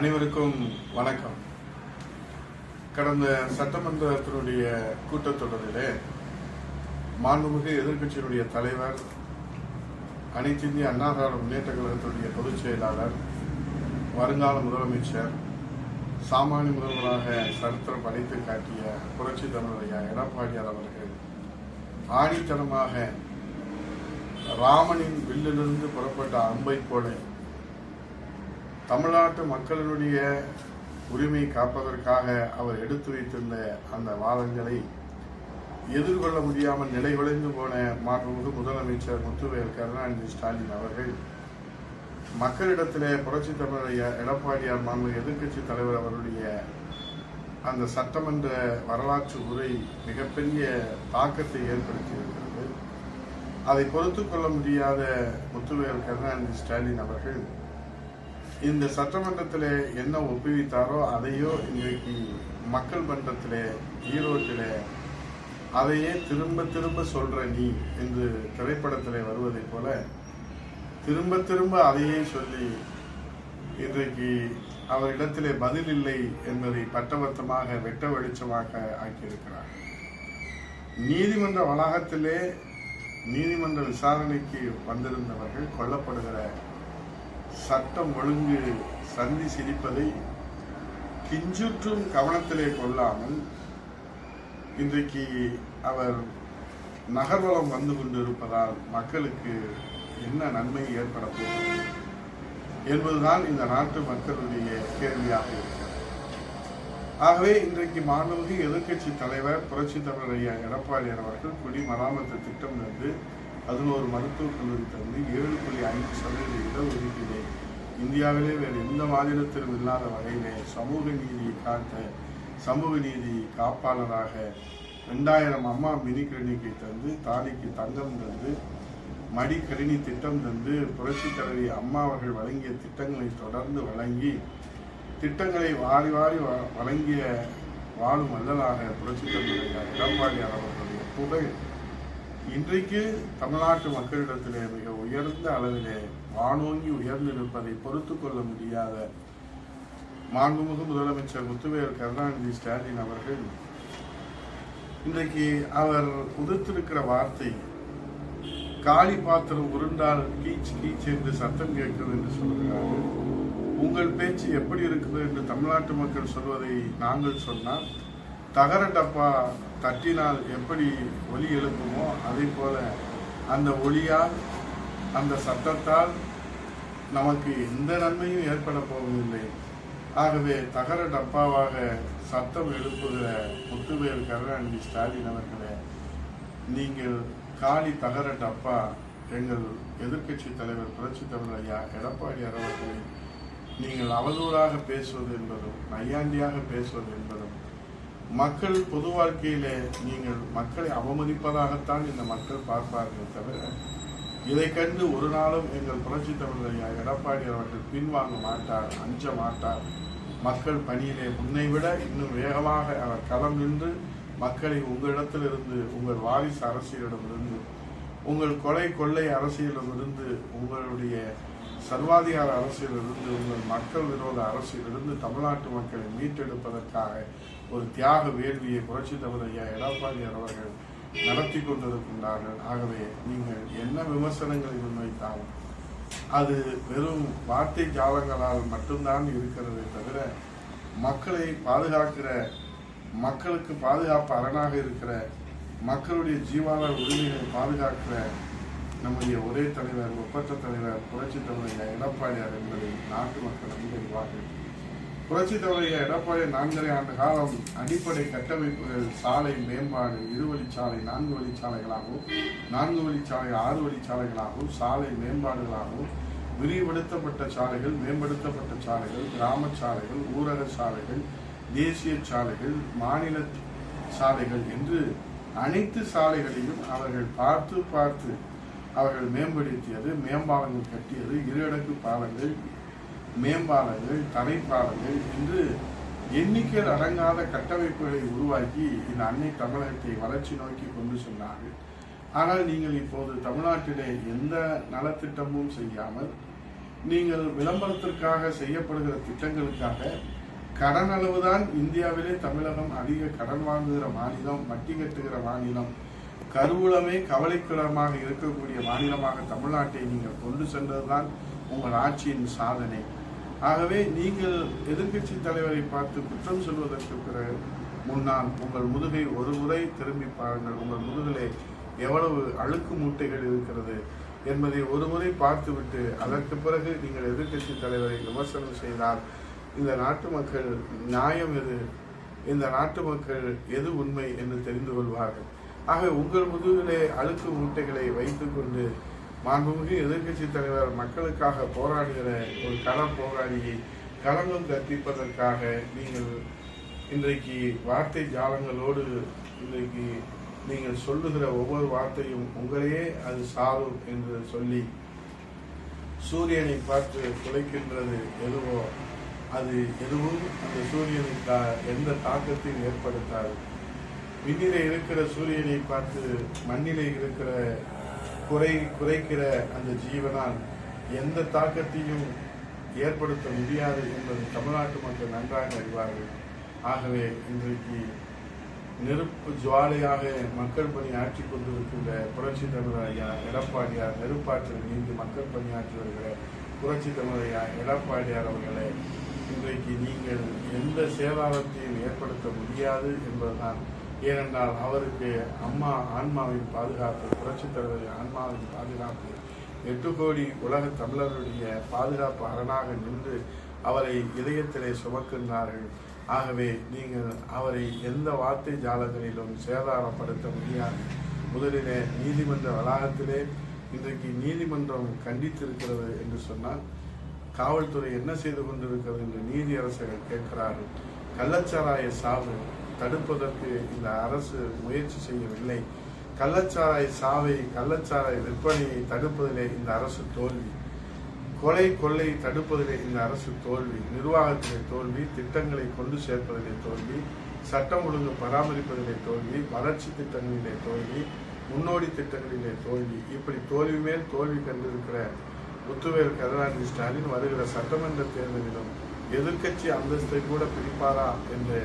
அனைவருக்கும் வணக்கம். கடந்த சட்டமன்றத்தினுடைய கூட்டத்தொடரிலே மாண்புமிகு எதிர்கட்சியினுடைய தலைவர் அனைத்து இந்திய அண்ணா திராவிட முன்னேற்ற கழகத்தினுடைய பொதுச் செயலாளர் வருங்கால முதலமைச்சர் சாமானிய முதல்வராக சரித்திரம் படைத்து காட்டிய புரட்சி தமிழரையா எடப்பாடியார் அவர்கள் ஆணித்தனமாக ராமனின் வில்லிலிருந்து புறப்பட்ட அம்பை போல தமிழ்நாட்டு மக்களினுடைய உரிமை காப்பதற்காக அவர் எடுத்து வைத்திருந்த அந்த வாதங்களை எதிர்கொள்ள முடியாமல் நிலைகுலைந்து போன மாண்புமிகு முதலமைச்சர் முத்துவேல் கருணாநிதி ஸ்டாலின் அவர்கள் மக்களிடத்திலே புரட்சி தமிழர் எடப்பாடியார் மாண்பு எதிர்க்கட்சி தலைவர் அவருடைய அந்த சட்டமன்ற வரலாற்று உரை மிகப்பெரிய தாக்கத்தை ஏற்படுத்தியிருக்கிறது. அதை பொறுத்து கொள்ள முடியாத முத்துவேல் கருணாநிதி ஸ்டாலின் அவர்கள் இந்த சட்டமன்றத்தில் என்ன ஒப்புவித்தாரோ அதையோ இன்றைக்கு மக்கள் மன்றத்திலே ஈரோட்டிலே அதையே திரும்ப திரும்ப சொல்கிற நீ என்று திரைப்படத்தில் வருவதைப் போல திரும்ப திரும்ப அதையே சொல்லி இன்றைக்கு அவரிடத்திலே பதில் இல்லை என்பதை பட்டவர்த்தமாக வெட்ட வெளிச்சமாக ஆக்கியிருக்கிறார். நீதிமன்ற வளாகத்திலே நீதிமன்ற விசாரணைக்கு வந்திருந்தவர்கள் கொல்லப்படுகிற சட்டம் ஒழுங்கு சந்தி சிரிப்பதை கிஞ்சுற்றும் கவனத்திலே கொள்ளாமல் இன்றைக்கு அவர் நகர்வலம் வந்து கொண்டிருப்பதால் மக்களுக்கு என்ன நன்மை ஏற்பட போகிறது என்பதுதான் இந்த நாட்டு மக்களுடைய கேள்வியாக இருக்கிறது. ஆகவே இன்றைக்கு மாணவர்கள் எதிர்க்கட்சி தலைவர் புரட்சி தமிழர் ஐயா எடப்பாடியார் அவர்கள் குடிமராமத்து திட்டம் என்று அதில் ஒரு மருத்துவக் கல்லூரி தந்து ஏழு புள்ளி ஐந்து சதவீத இடஒதுக்கீடு இந்தியாவிலே வேறு எந்த மாநிலத்திலும் இல்லாத வகையிலே சமூக நீதியை காத்த சமூக நீதி காப்பாளராக ரெண்டாயிரம் அம்மா மினி கிளினிக்கை தந்து தாலிக்கு தங்கம் தந்து மடிக்கணினி திட்டம் தந்து புரட்சித் தலைவி அம்மா அவர்கள் வழங்கிய திட்டங்களை தொடர்ந்து வழங்கி திட்டங்களை வாரி வாரி வ- வழங்கிய வாழும் வள்ளலாக புரட்சித் தலைவர் எடப்பாடியார் அவர்களுடைய புகழ் இன்றைக்கு தமிழ்நாட்டு மக்களிடத்திலே மிக உயர்ந்த அளவிலே வானோங்கி உயர்ந்து நிற்பதை பொறுத்து கொள்ள முடியாத மாண்புமிகு முதலமைச்சர் முத்துவேல் கருணாநிதி ஸ்டாலின் அவர்கள் இன்றைக்கு அவர் உதிர்த்திருக்கிற வார்த்தை காளி பாத்திரம் உருண்டால் கீச் கீச் என்று சத்தம் கேட்கிறது என்று சொல்கிறார்கள். உங்கள் பேச்சு எப்படி இருக்குது என்று தமிழ்நாட்டு மக்கள் சொல்வதை நாங்கள் சொன்னால் தகர டப்பா தட்டினால் எப்படி ஒலி எழுப்புமோ அதே போல அந்த ஒளியால் அந்த சத்தத்தால் நமக்கு எந்த நன்மையும் ஏற்பட போவதில்லை. ஆகவே தகர டப்பாவாக சத்தம் எழுப்புகிற முத்துவேல் கருணாநிதி ஸ்டாலின் அவர்களே நீங்கள் காளி தகர டப்பா எங்கள் எதிர்க்கட்சி தலைவர் புரட்சி தலைவர் ஐயா எடப்பாடியார் அவர்களை நீங்கள் அவதூறாக பேசுவது என்பதும் நையாண்டியாக பேசுவது என்பதும் மக்கள் பொது வாழ்க்கையிலே நீங்கள் மக்களை அவமதிப்பதாகத்தான் இந்த மக்கள் பார்ப்பார்கள் தவிர இதை கண்டு ஒரு நாளும் எங்கள் புரட்சி தமிழர் எடப்பாடி அவர்கள் பின்வாங்க மாட்டார் அஞ்ச மாட்டார். மக்கள் பணியிலே முன்னை விட இன்னும் வேகமாக அவர் களம் நின்று மக்களை உங்களிடத்திலிருந்து உங்கள் வாரிசு அரசியலிடமிருந்து உங்கள் கொலை கொள்ளை அரசியலிடமிருந்து உங்களுடைய சர்வாதிகார அரசியலிருந்து உங்கள் மக்கள் விரோத அரசியலிருந்து தமிழ்நாட்டு மக்களை மீட்டெடுப்பதற்காக ஒரு தியாக வேள்வியை புரட்சி தலைவர் ஐயா எடப்பாடியார் அவர்கள் நடத்தி கொண்டிருக்கின்றார்கள். ஆகவே நீங்கள் என்ன விமர்சனங்களை முன்வைத்தாலும் அது வெறும் வார்த்தை ஜாலங்களால் மட்டும்தான் இருக்கிறதே தவிர மக்களை பாதுகாக்கிற மக்களுக்கு பாதுகாப்பு அரணாக இருக்கிற மக்களுடைய ஜீவாதார உரிமைகளை பாதுகாக்கிற நம்முடைய ஒரே தலைவர் ஒப்பற்ற தலைவர் புரட்சி தலைவர் எடப்பாடியார் என்பதை நாட்டு மக்கள் அங்கீகரிப்பார்கள். புரட்சி தலைவர் எடப்பாடி நான்கரை ஆண்டு காலம் அடிப்படை கட்டமைப்புகள் சாலை மேம்பாடு இருவழிச்சாலை நான்கு வழிச்சாலைகளாகவும் நான்கு வழிச்சாலை ஆறு வழிச்சாலைகளாகவும் சாலை மேம்பாடுகளாகவும் விரிவுபடுத்தப்பட்ட சாலைகள் மேம்படுத்தப்பட்ட சாலைகள் கிராம சாலைகள் ஊரக சாலைகள் தேசிய சாலைகள் மாநில சாலைகள் என்று அனைத்து சாலைகளையும் அவர்கள் பார்த்து பார்த்து அவர்கள் மேம்படுத்தியது மேம்பாலங்கள் கட்டியது இரு அடக்கு பாலங்கள் மேம்பாலங்கள் தரைப்பாலங்கள் என்று எண்ணிக்கையில் அடங்காத கட்டமைப்புகளை உருவாக்கி இந்த அன்னை தமிழகத்தை வளர்ச்சி நோக்கி கொண்டு சென்றார்கள். ஆனால் நீங்கள் இப்போது தமிழ்நாட்டிலே எந்த நலத்திட்டமும் செய்யாமல் நீங்கள் விளம்பரத்திற்காக செய்யப்படுகிற திட்டங்களுக்காக கடன் அளவுதான் இந்தியாவிலே தமிழகம் அதிக கடன் வாங்குகிற மாநிலம் வட்டி கட்டுகிற மாநிலம் கருவூலமே கவலைக்கிடமாக இருக்கக்கூடிய மாநிலமாக தமிழ்நாட்டை நீங்கள் கொண்டு சென்றதுதான் உங்கள் ஆட்சியின் சாதனை. ஆகவே நீங்கள் எதிர்க்கட்சி தலைவரை பார்த்து குற்றம் சொல்வதற்கு பிறகு முன்னால் உங்கள் முதுகை ஒரு முறை திரும்பி பாருங்கள். உங்கள் முதுகிலே எவ்வளவு அழுக்கு மூட்டைகள் இருக்கிறது என்பதை ஒரு முறை பார்த்துவிட்டு அதற்கு பிறகு நீங்கள் எதிர்க்கட்சி தலைவரை விமர்சனம் செய்தால் இந்த நாட்டு மக்கள் நியாயம் எது? இந்த நாட்டு மக்கள் எது உண்மை என்று தெரிந்து கொள்வார்கள். ஆக உங்கள் முதுகிலே அழுக்கு மூட்டைகளை வைத்துக்கொண்டு மாண்புமிகு எதிர்க்கட்சி தலைவர் மக்களுக்காக போராடுகிற ஒரு கள போராளியை களங்கம் கற்பிப்பதற்காக நீங்கள் இன்றைக்கு வார்த்தை ஜாலங்களோடு இன்றைக்கு நீங்கள் சொல்லுகிற ஒவ்வொரு வார்த்தையும் உங்களையே அது சாரும் என்று சொல்லி சூரியனை பார்த்து குலைக்கின்றது எதுவோ அது எதுவும் அந்த சூரியனுக்கு தா- எந்த தாக்கத்தையும் ஏற்படுத்தாது. விண்ணிலே இருக்கிற சூரியனை பார்த்து மண்ணிலே இருக்கிற குறை குறைக்கிற அந்த ஜீவனால் எந்த தாக்கத்தையும் ஏற்படுத்த முடியாது என்பது தமிழ்நாட்டு மக்கள் நன்றாக அறிவார்கள். ஆகவே இன்றைக்கு நெருப்பு ஜுவாலையாக மக்கள் பணி ஆற்றி கொண்டிருக்கின்ற புரட்சி தமிழர் ஐயா எடப்பாடியார் நெருப்பாற்றல் நீங்கி மக்கள் பணியாற்றி வருகிற புரட்சி தமிழர் ஐயா எடப்பாடியார் அவர்களை இன்றைக்கு நீங்கள் எந்த சேதாரத்தையும் ஏற்படுத்த முடியாது என்பதுதான் ஏனென்றால் அவருக்கு அம்மா ஆன்மாவின் பாதுகாப்பு புரட்சித் தலைவர் ஆன்மாவின் பாதுகாப்பு எட்டு கோடி உலக தமிழருடைய பாதுகாப்பு அரணாக நின்று அவரை இதயத்திலே சுமக்கின்றார்கள். ஆகவே நீங்கள் அவரை எந்த வார்த்தை ஜாலங்களிலும் சேதாரப்படுத்த முடியாது. முதலிலே நீதிமன்ற வளாகத்திலே இன்றைக்கு நீதிமன்றம் கண்டித்திருக்கிறது என்று சொன்னால் காவல்துறை என்ன செய்து கொண்டிருக்கிறது என்று நீதியரசர்கள் கேட்கிறார்கள். கள்ளச்சாராய சாவு தடுப்பதற்கு இந்த அரசு முயற்சி செய்யவில்லை. கள்ளச்சாராய சாவை கள்ளச்சாராய விற்பனையை தடுப்பதிலே இந்த அரசு தோல்வி. கொலை கொள்ளை தடுப்பதிலே இந்த அரசு தோல்வி. நிர்வாகத்திலே தோல்வி திட்டங்களை கொண்டு சேர்ப்பதிலே தோல்வி சட்டம் ஒழுங்கு பராமரிப்பதிலே தோல்வி வளர்ச்சி திட்டங்களிலே தோல்வி முன்னோடி திட்டங்களிலே தோல்வி. இப்படி தோல்வி மேல் தோல்வி கண்டிருக்கிற முத்துவேல் கருணாநிதி ஸ்டாலின் வருகிற சட்டமன்ற தேர்தலிலும் எதிர்க்கட்சி அந்தஸ்தை கூட பிடிப்பாரா என்று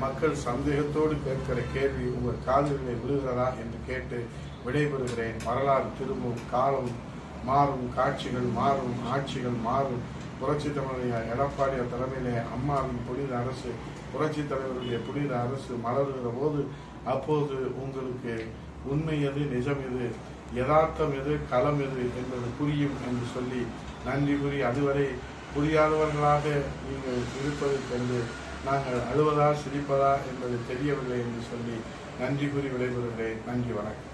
மக்கள் சந்தேகத்தோடு கேட்கிற கேள்வி உங்கள் காதலிலே விழுகிறதா? என்று கேட்டு விடைபெறுகிறேன். வரலாறு திரும்பும் காலம் மாறும் காட்சிகள் மாறும் ஆட்சிகள் மாறும். புரட்சி தமிழைய எடப்பாடியார் தலைமையிலே அம்மாவின் புனித அரசு புரட்சி தலைவருடைய புனித அரசு மலர்கிற போது அப்போது உங்களுக்கு உண்மை எது நிஜம் எது யதார்த்தம் எது களம் எது என்பது புரியும் என்று சொல்லி நன்றி கூறி அதுவரை புரியாதவர்களாக நீங்கள் இருப்பதைக் நாங்கள் அழுவதா சிரிப்பதா என்பது தெரியவில்லை என்று சொல்லி நன்றி கூறி விடைபெறுகிறேன். நன்றி வணக்கம்.